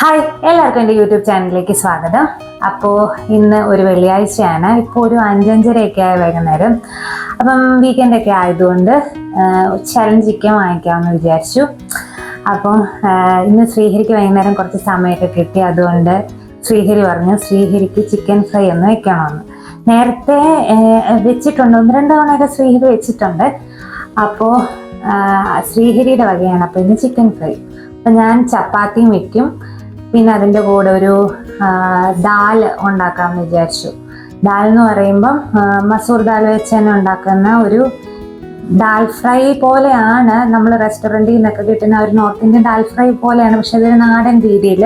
Hi എല്ലാവർക്കും എന്റെ YouTube ചാനലിലേക്ക് സ്വാഗതം. അപ്പോൾ ഇന്ന് ഒരു വെള്ളിയാഴ്ചയാണ്. ഇപ്പോൾ ഒരു അഞ്ചഞ്ചരയൊക്കെ ആയ വൈകുന്നേരം. അപ്പം വീക്കെൻഡൊക്കെ ആയതുകൊണ്ട് ചലഞ്ച് ചിക്കൻ വാങ്ങിക്കാമെന്ന് വിചാരിച്ചു. അപ്പം ഇന്ന് ശ്രീഹരിക്ക് വൈകുന്നേരം കുറച്ച് സമയമൊക്കെ കിട്ടി. അതുകൊണ്ട് ശ്രീഹരി പറഞ്ഞു ശ്രീഹരിക്ക് ചിക്കൻ ഫ്രൈ ഒന്ന് വെക്കണമെന്ന്. നേരത്തെ വെച്ചിട്ടുണ്ട്. ഒന്ന് രണ്ട് തവണയൊക്കെ ശ്രീഹരി വെച്ചിട്ടുണ്ട്. അപ്പോൾ ശ്രീഹരിയുടെ വകയാണ്. അപ്പോൾ ഇന്ന് ചിക്കൻ ഫ്രൈ അപ്പം ഞാൻ ചപ്പാത്തിയും വെക്കും. പിന്നെ അതിന്റെ കൂടെ ഒരു ദാൽ ഉണ്ടാക്കാമെന്ന് വിചാരിച്ചു. ദാൽ എന്ന് പറയുമ്പം മസൂർ ദാൽ വെച്ച് തന്നെ ഉണ്ടാക്കുന്ന ഒരു ദാൽ ഫ്രൈ പോലെയാണ് നമ്മൾ റെസ്റ്റോറന്റിൽ നിന്നൊക്കെ കിട്ടുന്ന ഒരു നോർത്ത് ഇന്ത്യൻ ദാൽ ഫ്രൈ പോലെയാണ്. പക്ഷെ അതൊരു നാടൻ രീതിയിൽ.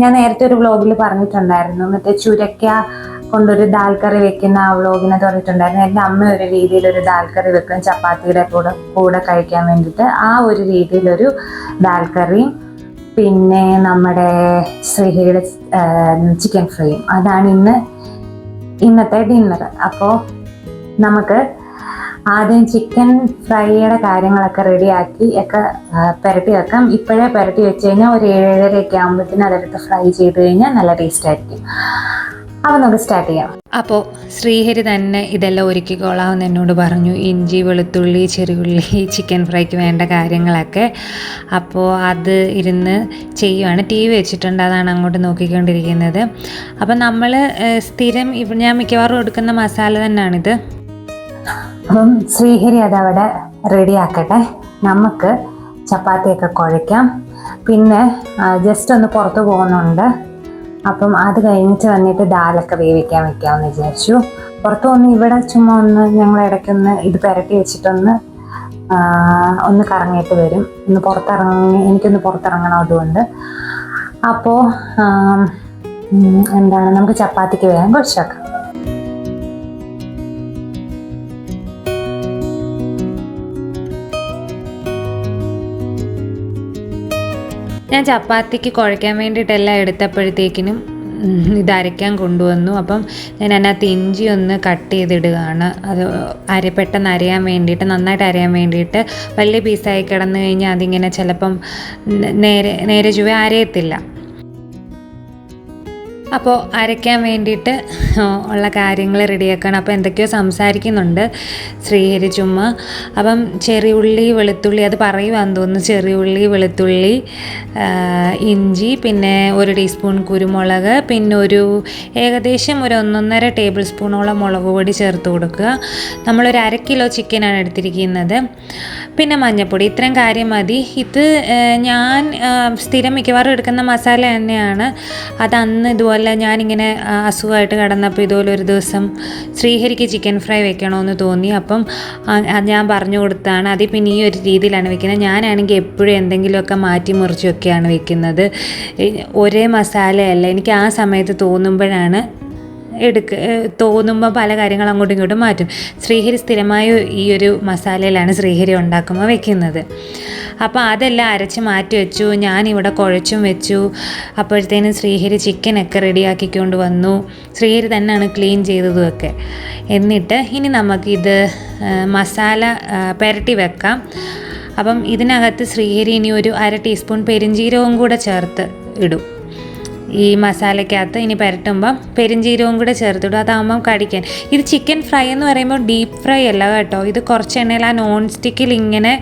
ഞാൻ നേരത്തെ ഒരു വ്ളോഗിൽ പറഞ്ഞിട്ടുണ്ടായിരുന്നു. മറ്റേ ചുരക്ക കൊണ്ടൊരു ദാൽ കറി വെക്കുന്ന ആ വ്ളോഗിനെ തുറന്നിട്ടുണ്ടായിരുന്നു എന്റെ അമ്മ ഒരു രീതിയിൽ ഒരു ദാൽ കറി വെക്കും. ചപ്പാത്തിയുടെ കൂടെ കൂടെ കഴിക്കാൻ വേണ്ടിയിട്ട് ആ ഒരു രീതിയിലൊരു ദാൽ കറിയും പിന്നെ നമ്മുടെ ശ്രീഹരിയുടെ ചിക്കൻ ഫ്രൈയും അതാണ് ഇന്ന് ഇന്നത്തെ ഡിന്നർ അപ്പോൾ നമുക്ക് ആദ്യം ചിക്കൻ ഫ്രൈയുടെ കാര്യങ്ങളൊക്കെ റെഡിയാക്കി ഒക്കെ പുരട്ടി വെക്കാം. ഇപ്പോഴേ പുരട്ടി വെച്ച് കഴിഞ്ഞാൽ ഒരു ഏഴരയൊക്കെ ആകുമ്പോഴത്തേനും അതെടുത്ത് ഫ്രൈ ചെയ്ത് കഴിഞ്ഞാൽ നല്ല ടേസ്റ്റ് ആയിരിക്കും. അപ്പോൾ നമുക്ക് സ്റ്റാർട്ട് ചെയ്യാം. അപ്പോൾ ശ്രീഹരി തന്നെ ഇതെല്ലാം ഒരുക്കിക്കോളാമെന്ന് എന്നോട് പറഞ്ഞു. ഇഞ്ചി വെളുത്തുള്ളി ചെറിയുള്ളി ചിക്കൻ ഫ്രൈക്ക് വേണ്ട കാര്യങ്ങളൊക്കെ. അപ്പോൾ അത് ഇരുന്ന് ചെയ്യുവാണ്. ടി വി വെച്ചിട്ടുണ്ട്. അതാണ് അങ്ങോട്ട് നോക്കിക്കൊണ്ടിരിക്കുന്നത്. അപ്പം നമ്മൾ സ്ഥിരം ഇവ ഞാൻ മിക്കവാറും എടുക്കുന്ന മസാല തന്നെയാണിത്. അപ്പം ശ്രീഹരി അതവിടെ റെഡിയാക്കട്ടെ നമുക്ക് ചപ്പാത്തിയൊക്കെ കുഴയ്ക്കാം. പിന്നെ ജസ്റ്റ് ഒന്ന് പുറത്ത് പോകുന്നുണ്ട്. അപ്പം അത് കഴിഞ്ഞിട്ട് വന്നിട്ട് ദാലൊക്കെ വേവിക്കാൻ വെക്കാമെന്ന് വിചാരിച്ചു. പുറത്തു ഇവിടെ ചുമ്മാ ഒന്ന് ഞങ്ങൾ ഇടയ്ക്കൊന്ന് ഇത് പുരട്ടി വെച്ചിട്ടൊന്ന് ഒന്ന് കറങ്ങിയിട്ട് വരും. ഒന്ന് പുറത്തിറങ്ങി എനിക്കൊന്ന് പുറത്തിറങ്ങണം അതുകൊണ്ട്. അപ്പോൾ എന്താണ് നമുക്ക് ചപ്പാത്തിക്ക് വേഗം കുഴച്ചേക്കാം ഞാൻ ചപ്പാത്തിക്ക് കുഴയ്ക്കാൻ വേണ്ടിയിട്ടെല്ലാം എടുത്തപ്പോഴത്തേക്കിനും ഇത് അരയ്ക്കാൻ കൊണ്ടുവന്നു. അപ്പം ഞാൻ അതിനകത്ത് ഇഞ്ചി ഒന്ന് കട്ട് ചെയ്തിടുകയാണ്. അത് അര പെട്ടെന്ന് അരയാൻ വേണ്ടിയിട്ട് നന്നായിട്ട് അരയാൻ വേണ്ടിയിട്ട് വലിയ പീസായി കിടന്നു കഴിഞ്ഞാൽ അതിങ്ങനെ ചിലപ്പം നേരെ നേരെ ചുവ അരയത്തില്ല. അപ്പോൾ അരയ്ക്കാൻ വേണ്ടിയിട്ട് ഉള്ള കാര്യങ്ങൾ റെഡിയാക്കണം. അപ്പോൾ എന്തൊക്കെയോ സംസാരിക്കുന്നുണ്ട് ശ്രീഹരി ചുമ്മ. അപ്പം ചെറിയുള്ളി വെളുത്തുള്ളി അത് പറയുവാന്ന് തോന്നുന്നു. ചെറിയുള്ളി വെളുത്തുള്ളി ഇഞ്ചി പിന്നെ ഒരു ടീസ്പൂൺ കുരുമുളക് പിന്നെ ഒരു ഏകദേശം ഒരു ഒന്നൊന്നര ടേബിൾ സ്പൂണോളം മുളക് പൊടി ചേർത്ത് കൊടുക്കുക. നമ്മളൊരു അര കിലോ ചിക്കനാണ് എടുത്തിരിക്കുന്നത്. പിന്നെ മഞ്ഞൾപ്പൊടി ഇത്രയും കാര്യം മതി. ഇത് ഞാൻ സ്ഥിരം മിക്കവാറും എടുക്കുന്ന മസാല തന്നെയാണ്. അത് അന്ന് ഇതുപോലെ ഞാനിങ്ങനെ ആ, അസുഖമായിട്ട് കിടന്നപ്പോൾ ഇതുപോലെ ഒരു ദിവസം ശ്രീഹരിക്ക് ചിക്കൻ ഫ്രൈ വെക്കണമെന്ന് തോന്നി. അപ്പം അത് ഞാൻ പറഞ്ഞു കൊടുത്താണ്. അതിൽ പിന്നെ ഈ ഒരു രീതിയിലാണ് വെക്കുന്നത്. ഞാനാണെങ്കിൽ എപ്പോഴും എന്തെങ്കിലുമൊക്കെ മാറ്റി മുറിച്ചൊക്കെയാണ് വെക്കുന്നത്. ഒരേ മസാലയല്ല. എനിക്ക് ആ സമയത്ത് തോന്നുമ്പോഴാണ് എടുക്ക തോന്നുമ്പോൾ പല കാര്യങ്ങൾ അങ്ങോട്ടും ഇങ്ങോട്ടും മാറ്റും. ശ്രീഹരി സ്ഥിരമായ ഈ ഒരു മസാലയിലാണ് ശ്രീഹരി ഉണ്ടാക്കുമ്പോൾ വെക്കുന്നത്. അപ്പോൾ അതെല്ലാം അരച്ച് മാറ്റി വെച്ചു ഞാനിവിടെ കുഴച്ചും വെച്ചു. അപ്പോഴത്തേനും ശ്രീഹരി ചിക്കനൊക്കെ റെഡിയാക്കിക്കൊണ്ട് വന്നു. ശ്രീഹരി തന്നെയാണ് ക്ലീൻ ചെയ്തതുമൊക്കെ. എന്നിട്ട് ഇനി നമുക്കിത് മസാല പുരട്ടി വെക്കാം. അപ്പം ഇതിനകത്ത് ശ്രീഹരി ഇനി ഒരു അര ടീസ്പൂൺ പെരിഞ്ജീരകവും കൂടെ ചേർത്ത് ഇടും. ഈ മസാലയ്ക്കകത്ത് ഇനി പുരട്ടുമ്പം പെരിഞ്ജീരകവും കൂടെ ചേർത്തിടും. അതാകുമ്പം കടിക്കാൻ. ഇത് ചിക്കൻ ഫ്രൈ എന്ന് പറയുമ്പോൾ ഡീപ്പ് ഫ്രൈ അല്ല കേട്ടോ. ഇത് കുറച്ച് എണ്ണയിൽ ആ നോൺ സ്റ്റിക്കിൽ ഇങ്ങനെ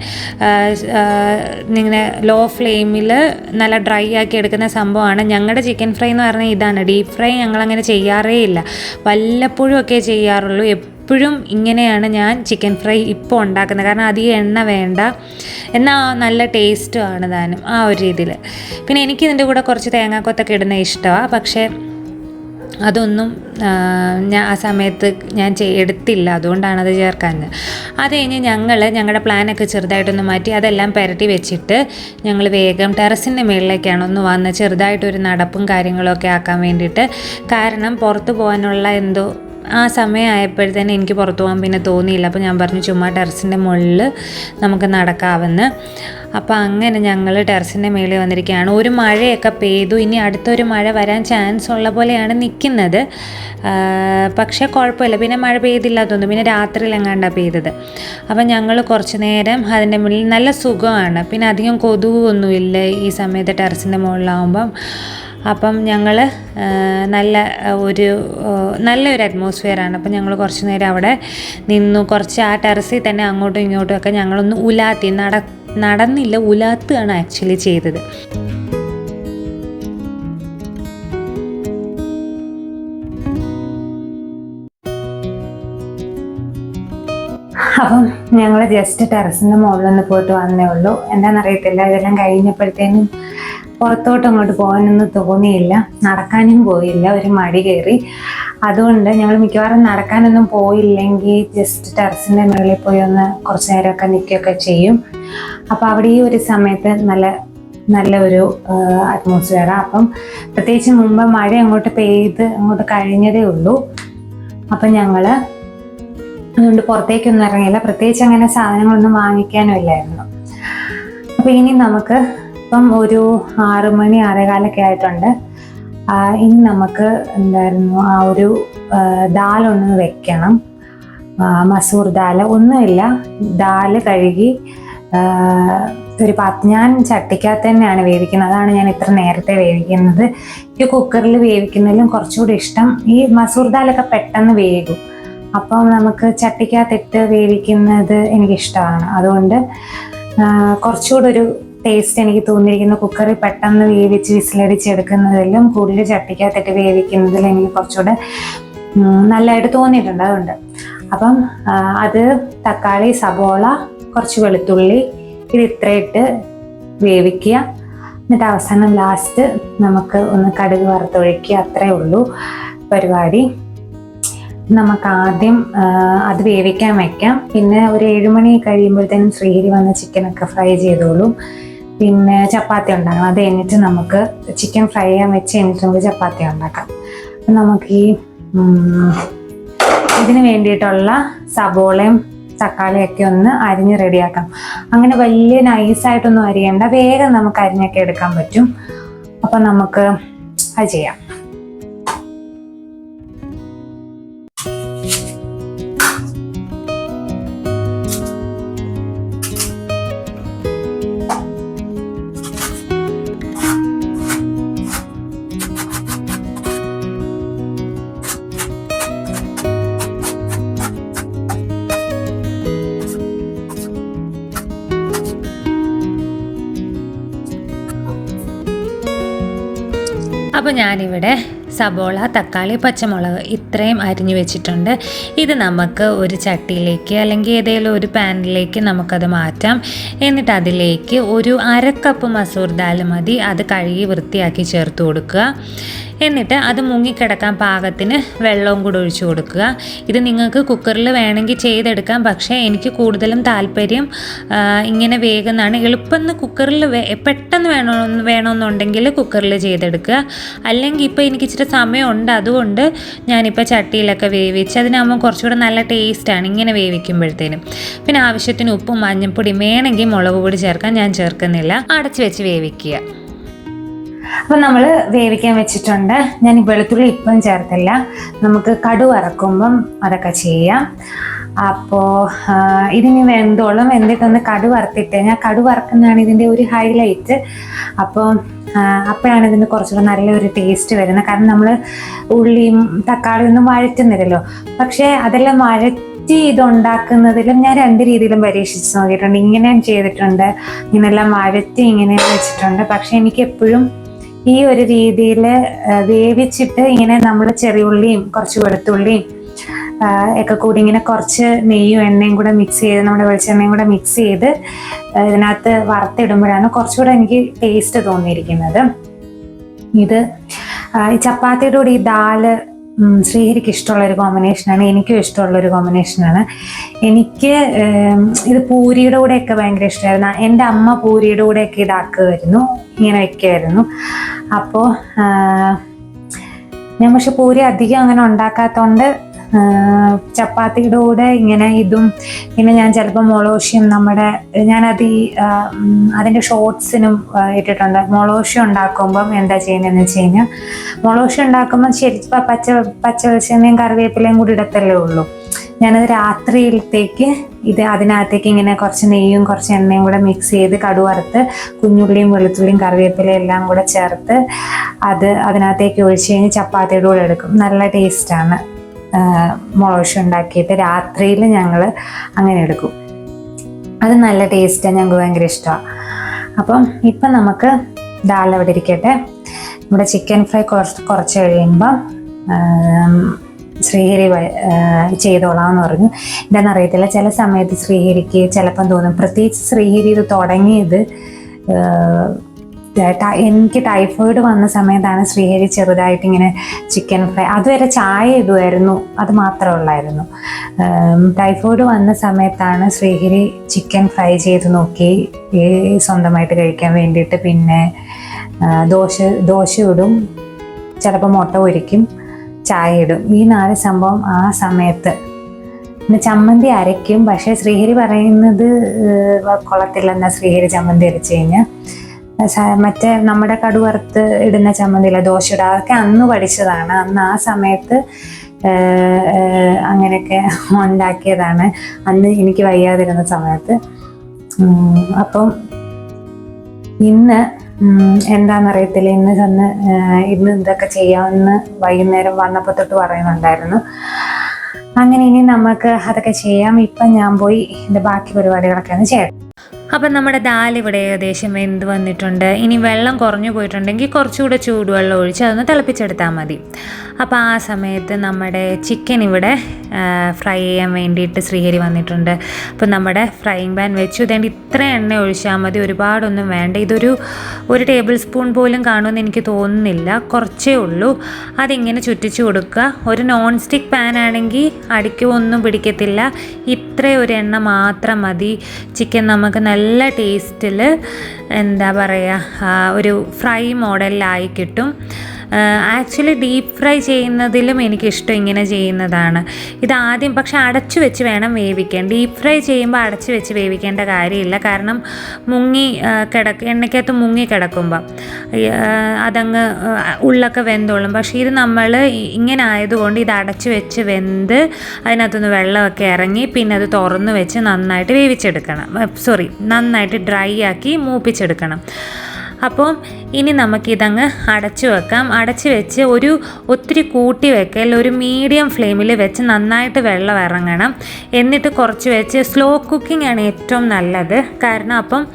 ഇങ്ങനെ ലോ ഫ്ലെയിമിൽ നല്ല ഡ്രൈ ആക്കി എടുക്കുന്ന സംഭവമാണ്. ഞങ്ങളുടെ ചിക്കൻ ഫ്രൈ എന്ന് പറഞ്ഞാൽ ഇതാണ്. ഡീപ്പ് ഫ്രൈ ഞങ്ങളങ്ങനെ ചെയ്യാറേ ഇല്ല വല്ലപ്പോഴും ഒക്കെ ചെയ്യാറുള്ളൂ. എപ്പോഴും ഇങ്ങനെയാണ് ഞാൻ ചിക്കൻ ഫ്രൈ ഇപ്പോൾ ഉണ്ടാക്കുന്നത്. കാരണം അധികം എണ്ണ വേണ്ട. എന്നാൽ നല്ല ടേസ്റ്റും ആണ് താനും ആ ഒരു രീതിയിൽ. പിന്നെ എനിക്ക് ഇതിന്റെ കൂടെ കുറച്ച് തേങ്ങാക്കൊത്തൊക്കെ ഇടുന്ന ഇഷ്ടമാണ് പക്ഷേ അതൊന്നും ഞാൻ ആ സമയത്ത് ഞാൻ എടുത്തില്ല. അതുകൊണ്ടാണ് അത് ചേർക്കാഞ്ഞത്. അത് കഴിഞ്ഞ് ഞങ്ങൾ ഞങ്ങളുടെ പ്ലാനൊക്കെ ചെറുതായിട്ടൊന്ന് മാറ്റി അതെല്ലാം പുരട്ടി വെച്ചിട്ട് ഞങ്ങൾ വേഗം ടെറസിന്റെ മുകളിലേക്കാണ് ഒന്ന് വന്ന് ചെറുതായിട്ടൊരു നടപ്പും കാര്യങ്ങളൊക്കെ ആക്കാൻ വേണ്ടിയിട്ട്. കാരണം പുറത്ത് പോകാനുള്ള എന്തോ ആ സമയമായപ്പോഴത്തേന് എനിക്ക് പുറത്തു പോകാൻ പിന്നെ തോന്നിയില്ല. അപ്പോൾ ഞാൻ പറഞ്ഞു ചുമ്മാ ടെറസിന്റെ മുകളിൽ നമുക്ക് നടക്കാമെന്ന്. അപ്പോൾ അങ്ങനെ ഞങ്ങൾ ടെറസിന്റെ മേളിൽ വന്നിരിക്കുകയാണ്. ഒരു മഴയൊക്കെ പെയ്തു. ഇനി അടുത്തൊരു മഴ വരാൻ ചാൻസ് ഉള്ള പോലെയാണ് നിൽക്കുന്നത് പക്ഷേ കുഴപ്പമില്ല. പിന്നെ മഴ പെയ്തില്ല തോന്നുന്നു. പിന്നെ രാത്രിയിൽ എങ്ങാണ്ടാണ് പെയ്തത്. അപ്പോൾ ഞങ്ങൾ കുറച്ച് നേരം അതിന്റെ മുന്നിൽ നല്ല സുഖമാണ്. പിന്നെ അധികം കൊതുകൊന്നുമില്ല ഈ സമയത്ത് ടെറസിന്റെ മുകളിലാവുമ്പം. അപ്പം ഞങ്ങൾ നല്ല ഒരു നല്ലൊരു അറ്റ്മോസ്ഫിയറാണ് അപ്പം ഞങ്ങൾ കുറച്ച് നേരം അവിടെ നിന്നു. കുറച്ച് ആ ടെറസിൽ തന്നെ അങ്ങോട്ടും ഇങ്ങോട്ടും ഒക്കെ ഞങ്ങളൊന്ന് ഉലാത്തി. നട നടന്നില്ല ഉലാത്തുകയാണ് ആക്ച്വലി ചെയ്തത്. അപ്പം ഞങ്ങൾ ജസ്റ്റ് ടെറസിന്റെ മുകളിൽ നിന്ന് പോയിട്ട് വന്നേ ഉള്ളൂ. എന്താണെന്നറിയത്തില്ല. ഇതെല്ലാം കഴിഞ്ഞപ്പോഴത്തേനും പുറത്തോട്ട് അങ്ങോട്ട് പോകാനൊന്നും തോന്നിയില്ല. നടക്കാനും പോയില്ല. ഒരു മടി കയറി. അതുകൊണ്ട് ഞങ്ങൾ മിക്കവാറും നടക്കാനൊന്നും പോയില്ലെങ്കിൽ ജസ്റ്റ് ടെറസിന്റെ മുകളിൽ പോയി ഒന്ന് കുറച്ച് നേരമൊക്കെ നിൽക്കുകയൊക്കെ ചെയ്യും. അപ്പോൾ അവിടെ ഈ ഒരു സമയത്ത് നല്ല നല്ലൊരു അറ്റ്മോസ്ഫിയറാണ് അപ്പം പ്രത്യേകിച്ച് മുമ്പ് മഴ അങ്ങോട്ട് പെയ്ത് അങ്ങോട്ട് കഴിഞ്ഞതേ ഉള്ളൂ. അപ്പം ഞങ്ങൾ അതുകൊണ്ട് പുറത്തേക്കൊന്നും ഇറങ്ങിയില്ല. പ്രത്യേകിച്ച് അങ്ങനെ സാധനങ്ങളൊന്നും വാങ്ങിക്കാനും ഇല്ലായിരുന്നു. അപ്പോൾ ഇനി നമുക്ക് ഇപ്പം ഒരു ആറു മണി ആറേകാലൊക്കെ ആയിട്ടുണ്ട്. ഇനി നമുക്ക് എന്തായിരുന്നു ആ ഒരു ദാലൊന്ന് വെക്കണം. മസൂർ ദാൽ. ഒന്നുമില്ല ദാൽ കഴുകി ഒരു പത്ത് ഞാൻ ചട്ടിക്കകത്ത് തന്നെയാണ് വേവിക്കുന്നത്. അതാണ് ഞാൻ ഇത്ര നേരത്തെ വേവിക്കുന്നത്. ഈ കുക്കറിൽ വേവിക്കുന്നതിലും കുറച്ചുകൂടി ഇഷ്ടം ഈ മസൂർ ദാലൊക്കെ പെട്ടെന്ന് വേകും. അപ്പം നമുക്ക് ചട്ടിക്കകത്തിട്ട് വേവിക്കുന്നത് എനിക്കിഷ്ടമാണ്. അതുകൊണ്ട് കുറച്ചുകൂടെ ഒരു ടേസ്റ്റ് എനിക്ക് തോന്നിയിരിക്കുന്ന. കുക്കറിൽ പെട്ടെന്ന് വേവിച്ച് വിസിലടിച്ചെടുക്കുന്നതിലും കൂടുതൽ ചട്ടിക്കകത്തിട്ട് വേവിക്കുന്നതിലും എനിക്ക് കുറച്ചുകൂടെ നല്ലതായിട്ട് തോന്നിയിട്ടുണ്ട്. അതുകൊണ്ട്. അപ്പം അത് തക്കാളി സബോള കുറച്ച് വെളുത്തുള്ളി ഇത് ഇത്രയിട്ട് വേവിക്കുക. എന്നിട്ട് അവസാനം ലാസ്റ്റ് നമുക്ക് ഒന്ന് കടുക് വറുത്തൊഴിക്കുക. അത്രേ ഉള്ളൂ പരിപാടി. നമുക്ക് ആദ്യം അത് വേവിക്കാൻ വെക്കാം. പിന്നെ ഒരു ഏഴുമണി കഴിയുമ്പോഴത്തേനും ശ്രീഹരി വന്ന് ചിക്കനൊക്കെ ഫ്രൈ ചെയ്തോളും. പിന്നെ ചപ്പാത്തി ഉണ്ടാക്കണം. അത് കഴിഞ്ഞിട്ട് നമുക്ക് ചിക്കൻ ഫ്രൈ ചെയ്യാൻ വെച്ച് കഴിഞ്ഞിട്ട് നമുക്ക് ചപ്പാത്തി ഉണ്ടാക്കാം. അപ്പം നമുക്ക് ഈ ഇതിന് വേണ്ടിയിട്ടുള്ള സബോളയും തക്കാളിയൊക്കെ ഒന്ന് അരിഞ്ഞ് റെഡിയാക്കാം അങ്ങനെ വലിയ നൈസായിട്ടൊന്നും അരിയണ്ട. വേഗം നമുക്ക് അരിഞ്ഞൊക്കെ എടുക്കാൻ പറ്റും. അപ്പം നമുക്ക് അത് ചെയ്യാം. അപ്പോൾ ഞാനിവിടെ സബോള തക്കാളി പച്ചമുളക് ഇത്രയും അരിഞ്ഞു വെച്ചിട്ടുണ്ട്. ഇത് നമുക്ക് ഒരു ചട്ടിയിലേക്ക് അല്ലെങ്കിൽ ഏതെങ്കിലും ഒരു പാനിലേക്ക് നമുക്കത് മാറ്റാം. എന്നിട്ട് അതിലേക്ക് ഒരു അര കപ്പ് മസൂർ ദാൽ മതി. അത് കഴുകി വൃത്തിയാക്കി ചേർത്ത് കൊടുക്കുക. എന്നിട്ട് അത് മുങ്ങിക്കിടക്കാൻ പാകത്തിന് വെള്ളവും കൂടെ ഒഴിച്ചു കൊടുക്കുക. ഇത് നിങ്ങൾക്ക് കുക്കറിൽ വേണമെങ്കിൽ ചെയ്തെടുക്കാം. പക്ഷേ എനിക്ക് കൂടുതലും താല്പര്യം ഇങ്ങനെ വേഗമെന്നാണ് എളുപ്പമെന്ന് കുക്കറിൽ പെട്ടെന്ന് വേണോ വേണമെന്നുണ്ടെങ്കിൽ കുക്കറിൽ ചെയ്തെടുക്കുക. അല്ലെങ്കിൽ ഇപ്പോൾ എനിക്ക് ഇച്ചിരി സമയമുണ്ട്. അതുകൊണ്ട് ഞാനിപ്പോൾ ചട്ടിയിലൊക്കെ വേവിച്ച് അതിനാകുമ്പോൾ കുറച്ചുകൂടെ നല്ല ടേസ്റ്റാണ് ഇങ്ങനെ വേവിക്കുമ്പോഴത്തേനും. പിന്നെ ആവശ്യത്തിന് ഉപ്പും മഞ്ഞൾപ്പൊടിയും വേണമെങ്കിൽ മുളക് പൊടി ചേർക്കാൻ ഞാൻ ചേർക്കുന്നില്ല. അടച്ചു വെച്ച് വേവിക്കുക. അപ്പം നമ്മൾ വേവിക്കാൻ വെച്ചിട്ടുണ്ട്. ഞാൻ വെളുത്തുള്ളി ഇപ്പം ചേർത്തില്ല. നമുക്ക് കടു വറക്കുമ്പം അതൊക്കെ ചെയ്യാം. അപ്പോൾ ഇതിന് വെന്തോളം. എന്തിട്ടൊന്ന് കടു വറുത്തിട്ട് ഞാൻ കടു വറക്കുന്നതാണ് ഇതിന്റെ ഒരു ഹൈലൈറ്റ് അപ്പോൾ അപ്പോഴാണ് ഇതിന് കുറച്ചുകൂടെ നല്ലൊരു ടേസ്റ്റ് വരുന്നത്. കാരണം നമ്മൾ ഉള്ളിയും തക്കാളിയും ഒന്നും വഴറ്റുന്നില്ലല്ലോ. പക്ഷേ അതെല്ലാം വഴറ്റി ഇതുണ്ടാക്കുന്നതിലും ഞാൻ രണ്ട് രീതിയിലും പരീക്ഷിച്ച് നോക്കിയിട്ടുണ്ട്. ഇങ്ങനെ ചെയ്തിട്ടുണ്ട്. ഇങ്ങനെല്ലാം വഴറ്റി ഇങ്ങനെ വെച്ചിട്ടുണ്ട്. പക്ഷേ എനിക്ക് എപ്പോഴും ഈ ഒരു രീതിയിൽ വേവിച്ചിട്ട് ഇങ്ങനെ നമ്മൾ ചെറിയുള്ളിയും കുറച്ച് വെളുത്തുള്ളിയും ഒക്കെ കൂടി ഇങ്ങനെ കുറച്ച് നെയ്യും എണ്ണയും കൂടെ മിക്സ് ചെയ്ത് നമ്മുടെ വെളിച്ചെണ്ണയും കൂടെ മിക്സ് ചെയ്ത് ഇതിനകത്ത് വറുത്തിടുമ്പോഴാണ് കുറച്ചുകൂടെ എനിക്ക് ടേസ്റ്റ് തോന്നിയിരിക്കുന്നത്. ഇത് ചപ്പാത്തിയുടെ കൂടി ഈ ദാൽ ശ്രീഹരിക്ക് ഇഷ്ടമുള്ള ഒരു കോമ്പിനേഷനാണ് എനിക്കും ഇഷ്ടമുള്ള ഒരു കോമ്പിനേഷനാണ് എനിക്ക് ഇത് പൂരിയുടെ കൂടെയൊക്കെ ഭയങ്കര ഇഷ്ടമായിരുന്നു. എന്റെ അമ്മ പൂരിയുടെ കൂടെയൊക്കെ ഇതാക്കുമായിരുന്നു ഇങ്ങനെ വെക്കുമായിരുന്നു അപ്പോൾ ഞാൻ പക്ഷെ പൂരി അധികം അങ്ങനെ ഉണ്ടാക്കാത്തതുകൊണ്ട് ചപ്പാത്തിയുടെ കൂടെ ഇങ്ങനെ ഇതും പിന്നെ ഞാൻ ചിലപ്പോൾ മൊളോഷ്യം നമ്മുടെ ഞാനത് ഈ അതിന്റെ ഷോർട്സിനും ഇട്ടിട്ടുണ്ട്. മൊളോഷ്യം ഉണ്ടാക്കുമ്പം എന്താ ചെയ്യുന്നതെന്ന് വെച്ച് കഴിഞ്ഞാൽ മൊളോഷ്യം ഉണ്ടാക്കുമ്പം ശരി പച്ച പച്ച വെളിച്ചെണ്ണയും കറിവേപ്പിലയും കൂടി ഇടത്തല്ലേ ഉള്ളൂ. ഞാനത് രാത്രിയിലത്തേക്ക് ഇത് അതിനകത്തേക്ക് ഇങ്ങനെ കുറച്ച് നെയ്യും കുറച്ച് എണ്ണയും കൂടെ മിക്സ് ചെയ്ത് കടുവറുത്ത് കുഞ്ഞുള്ളിയും വെളുത്തുള്ളിയും കറിവേപ്പിലയും എല്ലാം കൂടെ ചേർത്ത് അത് അതിനകത്തേക്ക് ഒഴിച്ച് കഴിഞ്ഞ് ചപ്പാത്തിയുടെ കൂടെ എടുക്കും. നല്ല ടേസ്റ്റാണ്. മുളക് ഉണ്ടാക്കിയിട്ട് രാത്രിയിൽ ഞങ്ങൾ അങ്ങനെ എടുക്കും. അത് നല്ല ടേസ്റ്റാണ് ഞങ്ങൾക്ക് ഭയങ്കര ഇഷ്ടമാണ്. അപ്പം ഇപ്പം നമുക്ക് ദാൽ അവിടെ ഇരിക്കട്ടെ. നമ്മുടെ ചിക്കൻ ഫ്രൈ കുറച്ച് കുറച്ച് കഴിയുമ്പം ശ്രീഹരി ചെയ്തോളാം എന്ന് പറഞ്ഞു. എന്താണെന്ന് അറിയത്തില്ല ചില സമയത്ത് ശ്രീഹരിക്ക് ചിലപ്പം തോന്നും. പ്രത്യേകിച്ച് ശ്രീഹരി ഇത് തുടങ്ങിയത് എനിക്ക് ടൈഫോയിഡ് വന്ന സമയത്താണ് ശ്രീഹരി ചെറുതായിട്ട് ഇങ്ങനെ ചിക്കൻ ഫ്രൈ അതുവരെ ചായ ഇടുമായിരുന്നു അത് മാത്രമേ ഉള്ളായിരുന്നു. ടൈഫോയിഡ് വന്ന സമയത്താണ് ശ്രീഹരി ചിക്കൻ ഫ്രൈ ചെയ്ത് നോക്കി. സ്വന്തമായിട്ട് കഴിക്കാൻ വേണ്ടിയിട്ട് പിന്നെ ദോശ ദോശ ഇടും. ചിലപ്പോൾ മുട്ട ഒരിക്കും ചായ ഇടും. ഈ നാല് സംഭവം ആ സമയത്ത്. പിന്നെ ചമ്മന്തി അരയ്ക്കും. പക്ഷേ ശ്രീഹരി പറയുന്നത് കൊള്ളത്തില്ലെന്നാ ശ്രീഹരി ചമ്മന്തി അരച്ചു കഴിഞ്ഞാൽ മറ്റേ നമ്മുടെ കടുവറുത്ത് ഇടുന്ന ചമ്മന്തിയില്ല ദോശ ഇടുക അതൊക്കെ അന്ന് പഠിച്ചതാണ്. അന്ന് ആ സമയത്ത് അങ്ങനെയൊക്കെ ഉണ്ടാക്കിയതാണ്. അന്ന് എനിക്ക് വയ്യാതിരുന്ന സമയത്ത്. അപ്പം ഇന്ന് എന്താണെന്നറിയത്തില്ല ഇന്ന് ചെന്ന് ഇന്ന് ഇതൊക്കെ ചെയ്യാമെന്ന് വൈകുന്നേരം വന്നപ്പോൾ തൊട്ട് പറയുന്നുണ്ടായിരുന്നു. അങ്ങനെ ഇനി നമുക്ക് അതൊക്കെ ചെയ്യാം. ഇപ്പം ഞാൻ പോയി എന്റെ ബാക്കി പരിപാടികളൊക്കെ ഒന്ന് ചെയ്യട്ടെ. അപ്പം നമ്മുടെ ദാൽ ഇവിടെ ഏകദേശം വെന്ത് വന്നിട്ടുണ്ട്. ഇനി വെള്ളം കുറഞ്ഞു പോയിട്ടുണ്ടെങ്കിൽ കുറച്ചുകൂടെ ചൂടുവെള്ളം ഒഴിച്ച് അതൊന്ന് തിളപ്പിച്ചെടുത്താൽ മതി. അപ്പോൾ ആ സമയത്ത് നമ്മുടെ ചിക്കൻ ഇവിടെ ഫ്രൈ ചെയ്യാൻ വേണ്ടിയിട്ട് ശ്രീഹരി വന്നിട്ടുണ്ട്. അപ്പം നമ്മുടെ ഫ്രൈയിങ് പാൻ വെച്ചു. ഇതേണ്ട ഇത്ര എണ്ണ ഒഴിച്ചാൽ മതി. ഒരുപാടൊന്നും വേണ്ട. ഇതൊരു ഒരു ടേബിൾ സ്പൂൺ പോലും കാണുമെന്ന് എനിക്ക് തോന്നുന്നില്ല. കുറച്ചേ ഉള്ളൂ. അതിങ്ങനെ ചുറ്റിച്ചു കൊടുക്കുക. ഒരു നോൺ സ്റ്റിക്ക് പാൻ ആണെങ്കിൽ അടിക്കുമൊന്നും പിടിക്കത്തില്ല. ഇത്ര ഒരു എണ്ണ മാത്രം മതി. ചിക്കൻ നമുക്ക് നല്ല ടേസ്റ്റിൽ എന്താ പറയുക ഒരു ഫ്രൈ മോഡലിലായി കിട്ടും. ആക്ച്വലി ഡീപ്പ് ഫ്രൈ ചെയ്യുന്നതിലും എനിക്കിഷ്ടം ഇങ്ങനെ ചെയ്യുന്നതാണ്. ഇത് ആദ്യം പക്ഷേ അടച്ചു വെച്ച് വേണം വേവിക്കാൻ. ഡീപ്പ് ഫ്രൈ ചെയ്യുമ്പോൾ അടച്ചു വെച്ച് വേവിക്കേണ്ട കാര്യമില്ല. കാരണം മുങ്ങി കിടക്ക എണ്ണയ്ക്കകത്ത് മുങ്ങി കിടക്കുമ്പോൾ അതങ്ങ് ഉള്ളൊക്കെ വെന്തോളും. പക്ഷേ ഇത് നമ്മൾ ഇങ്ങനെ ആയതുകൊണ്ട് ഇത് അടച്ചു വെച്ച് വെന്ത് അതിനകത്തുനിന്ന് വെള്ളമൊക്കെ ഇറങ്ങി പിന്നെ അത് തുറന്ന് വെച്ച് നന്നായിട്ട് വേവിച്ചെടുക്കണം. സോറി നന്നായിട്ട് ഡ്രൈ ആക്കി മൂപ്പിച്ചെടുക്കണം. അപ്പോൾ ഇനി നമുക്കിതങ്ങ് അടച്ചു വെക്കാം. അടച്ചു വെച്ച് ഒരു ഒത്തിരി കൂട്ടി വെക്കൽ ഒരു മീഡിയം ഫ്ലെയിമിൽ വെച്ച് നന്നായിട്ട് വെള്ളം ഇറങ്ങണം. എന്നിട്ട് കുറച്ച് വെച്ച് സ്ലോ കുക്കിംഗ് ആണ് ഏറ്റവും നല്ലത്. കാരണം അപ്പം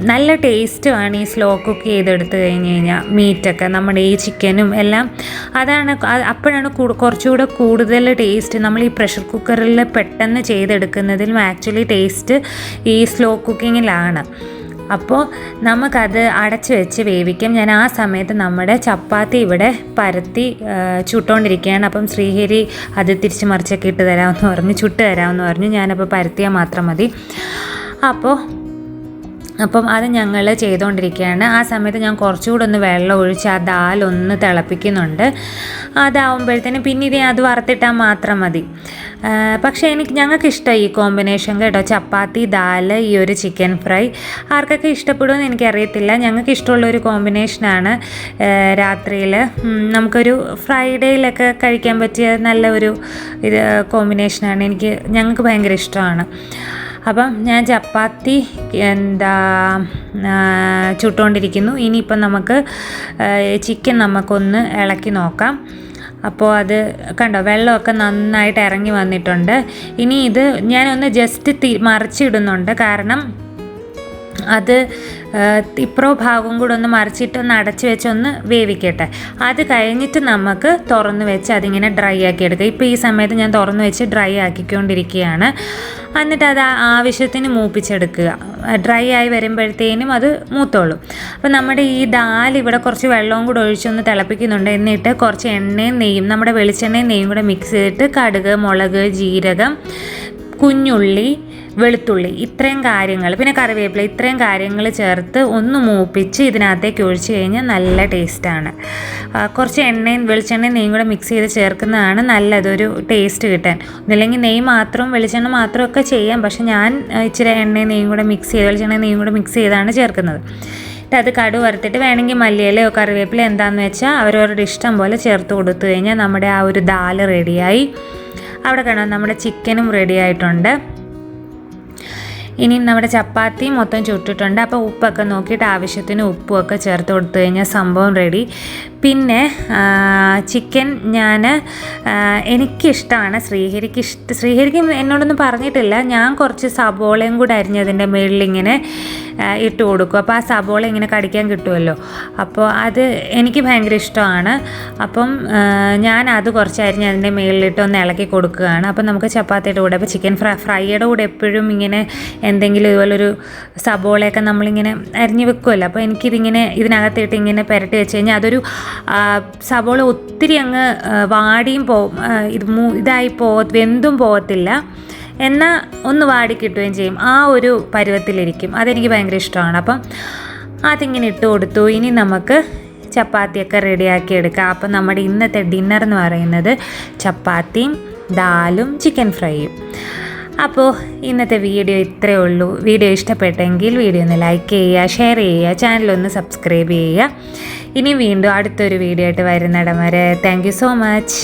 നല്ല ടേസ്റ്റുമാണ് ഈ സ്ലോ കുക്ക് ചെയ്തെടുത്ത് കഴിഞ്ഞ് കഴിഞ്ഞാൽ മീറ്റൊക്കെ നമ്മുടെ ഈ ചിക്കനും എല്ലാം. അതാണ് അപ്പോഴാണ് കുറച്ചുകൂടെ കൂടുതൽ ടേസ്റ്റ് നമ്മൾ ഈ പ്രഷർ കുക്കറിൽ പെട്ടെന്ന് ചെയ്തെടുക്കുന്നതിലും ആക്ച്വലി ടേസ്റ്റ് ഈ സ്ലോ കുക്കിങ്ങിലാണ്. അപ്പോൾ നമുക്കത് അടച്ചു വെച്ച് വേവിക്കാം. ഞാൻ ആ സമയത്ത് നമ്മുടെ ചപ്പാത്തി ഇവിടെ പരത്തി ചുട്ടുകൊണ്ടിരിക്കുകയാണ് അപ്പം ശ്രീഹരി അത് തിരിച്ച് മറിച്ചൊക്കെ ഇട്ട് തരാമെന്ന് പറഞ്ഞു ചുട്ട് തരാമെന്ന് പറഞ്ഞു. ഞാനപ്പോൾ പരത്തിയാൽ മാത്രം മതി. അപ്പോൾ അപ്പം അത് ഞങ്ങൾ ചെയ്തുകൊണ്ടിരിക്കുകയാണ് ആ സമയത്ത് ഞാൻ കുറച്ചുകൂടെ ഒന്ന് വെള്ളം ഒഴിച്ച് ആ ദാൽ ഒന്ന് തിളപ്പിക്കുന്നുണ്ട്. അതാവുമ്പോഴത്തേനും പിന്നെ ഇത് അത് വറുത്തിട്ടാൽ മാത്രം മതി. പക്ഷേ എനിക്ക് ഞങ്ങൾക്ക് ഈ കോമ്പിനേഷൻ കേട്ടോ. ചപ്പാത്തി ദാൽ ഈ ഒരു ചിക്കൻ ഫ്രൈ. ആർക്കൊക്കെ ഇഷ്ടപ്പെടുമെന്ന് എനിക്കറിയത്തില്ല. ഞങ്ങൾക്ക് ഇഷ്ടമുള്ള ഒരു കോമ്പിനേഷനാണ് രാത്രിയിൽ നമുക്കൊരു ഫ്രൈഡേയിലൊക്കെ കഴിക്കാൻ പറ്റിയ നല്ല ഒരു ഇത് കോമ്പിനേഷനാണ്. എനിക്ക് ഞങ്ങൾക്ക് ഭയങ്കര ഇഷ്ടമാണ്. അപ്പം ഞാൻ ചപ്പാത്തി എന്താ ചുട്ടുകൊണ്ടിരിക്കുന്നു ഇനിയിപ്പം നമുക്ക് ചിക്കൻ നമുക്കൊന്ന് ഇളക്കി നോക്കാം. അപ്പോൾ അത് കണ്ടോ വെള്ളമൊക്കെ നന്നായിട്ട് ഇറങ്ങി വന്നിട്ടുണ്ട്. ഇനി ഇത് ഞാനൊന്ന് ജസ്റ്റ് തി മറിച്ചിടുന്നുണ്ട്. കാരണം അത് ഇപ്പുറോ ഭാഗം കൂടെ ഒന്ന് മറിച്ചിട്ട് ഒന്ന് അടച്ച് വെച്ച് ഒന്ന് വേവിക്കട്ടെ. അത് കഴിഞ്ഞിട്ട് നമുക്ക് തുറന്ന് വെച്ച് അതിങ്ങനെ ഡ്രൈ ആക്കി എടുക്കുക ഇപ്പോൾ ഈ സമയത്ത് ഞാൻ തുറന്ന് വെച്ച് ഡ്രൈ ആക്കിക്കൊണ്ടിരിക്കുകയാണ്. എന്നിട്ട് അത് ആവശ്യത്തിന് മൂപ്പിച്ചെടുക്കുക. ഡ്രൈ ആയി വരുമ്പോഴത്തേനും അത് മൂത്തോളും. അപ്പോൾ നമ്മുടെ ഈ ദാൽ ഇവിടെ കുറച്ച് വെള്ളവും കൂടെ ഒഴിച്ചൊന്ന് തിളപ്പിക്കുന്നുണ്ട്. എന്നിട്ട് കുറച്ച് എണ്ണയും നെയ്യും നമ്മുടെ വെളിച്ചെണ്ണയും നെയ്യും കൂടെ മിക്സ് ചെയ്തിട്ട് കടുക് മുളക് ജീരകം കുഞ്ഞുള്ളി വെളുത്തുള്ളി. ഇത്രയും കാര്യങ്ങൾ പിന്നെ കറിവേപ്പില ഇത്രയും കാര്യങ്ങൾ ചേർത്ത് ഒന്ന് മൂപ്പിച്ച് ഇതിനകത്തേക്ക് ഒഴിച്ച് കഴിഞ്ഞാൽ നല്ല ടേസ്റ്റാണ് കുറച്ച് എണ്ണയും വെളിച്ചെണ്ണയും നെയ്യും കൂടെ മിക്സ് ചെയ്ത് ചേർക്കുന്നതാണ് നല്ലതൊരു ടേസ്റ്റ് കിട്ടാൻ. ഒന്നില്ലെങ്കിൽ നെയ്യ് മാത്രവും വെളിച്ചെണ്ണ മാത്രമൊക്കെ ചെയ്യാം പക്ഷെ ഞാൻ ഇച്ചിരി എണ്ണയും നെയ്യും കൂടെ മിക്സ് ചെയ്ത് വെളിച്ചെണ്ണയും നെയ്യും കൂടെ മിക്സ് ചെയ്താണ് ചേർക്കുന്നത്. അത് കടു വറുത്തിട്ട് വേണമെങ്കിൽ മല്ലിയിലയോ കറിവേപ്പില എന്താണെന്ന് വെച്ചാൽ അവരവരുടെ ഇഷ്ടം പോലെ ചേർത്ത് കൊടുത്തു കഴിഞ്ഞാൽ നമ്മുടെ ആ ഒരു ദാൽ റെഡിയായി അവിടെ കാണാം നമ്മുടെ ചിക്കനും റെഡി ആയിട്ടുണ്ട്. ഇനിയും നമ്മുടെ ചപ്പാത്തി മൊത്തം ചുട്ടിട്ടുണ്ട്. അപ്പോൾ ഉപ്പൊക്കെ നോക്കിയിട്ട് ആവശ്യത്തിന് ഉപ്പുമൊക്കെ ചേർത്ത് കൊടുത്തു കഴിഞ്ഞാൽ സംഭവം റെഡി പിന്നെ ചിക്കൻ ഞാൻ എനിക്കിഷ്ടമാണ് ശ്രീഹരിക്ക് ഇഷ്ട ശ്രീഹരിക്ക് എന്നോടൊന്നും പറഞ്ഞിട്ടില്ല. ഞാൻ കുറച്ച് സബോളയും കൂടെ അരിഞ്ഞതിന്റെ മേളിലിങ്ങനെ ഇട്ട് കൊടുക്കും. അപ്പോൾ ആ സബോള ഇങ്ങനെ കടിക്കാൻ കിട്ടുമല്ലോ. അപ്പോൾ അത് എനിക്ക് ഭയങ്കര ഇഷ്ടമാണ്. അപ്പം ഞാൻ അത് കുറച്ച് അരിഞ്ഞ് അതിന്റെ മേളിലിട്ട് ഒന്ന് ഇളക്കി കൊടുക്കുകയാണ്. അപ്പം നമുക്ക് ചപ്പാത്തിയുടെ കൂടെ അപ്പോൾ ചിക്കൻ ഫ്രൈ ഫ്രൈയുടെ കൂടെ എപ്പോഴും ഇങ്ങനെ എന്തെങ്കിലും ഇതുപോലൊരു സബോളയൊക്കെ നമ്മളിങ്ങനെ അരിഞ്ഞ് വെക്കുമല്ലോ. അപ്പോൾ എനിക്കിതിങ്ങനെ ഇതിനകത്തിട്ട് ഇങ്ങനെ പുരട്ടി വെച്ച് കഴിഞ്ഞാൽ അതൊരു ആ, സബോള ഒത്തിരി അങ്ങ് വാടിയും പോ ഇത് ഇതായി പോ വെന്തും പോകത്തില്ല. എന്നാൽ ഒന്ന് വാടി കിട്ടുകയും ചെയ്യും. ആ ഒരു പരുവത്തിലിരിക്കും. അതെനിക്ക് ഭയങ്കര ഇഷ്ടമാണ്. അപ്പം അതിങ്ങനെ ഇട്ട് കൊടുത്തു. ഇനി നമുക്ക് ചപ്പാത്തിയൊക്കെ റെഡിയാക്കി എടുക്കാം. അപ്പം നമ്മുടെ ഇന്നത്തെ ഡിന്നർ എന്ന് പറയുന്നത് ചപ്പാത്തിയും ദാലും ചിക്കൻ ഫ്രൈയും. അപ്പോൾ ഇന്നത്തെ വീഡിയോ ഇത്രയേ ഉള്ളൂ. വീഡിയോ ഇഷ്ടപ്പെട്ടെങ്കിൽ വീഡിയോ ഒന്ന് ലൈക്ക് ചെയ്യുക ഷെയർ ചെയ്യുക ചാനലൊന്ന് സബ്സ്ക്രൈബ് ചെയ്യുക. ഇനി വീണ്ടും അടുത്തൊരു വീഡിയോ ആയിട്ട് വരുന്നിടം വരെ. Thank so much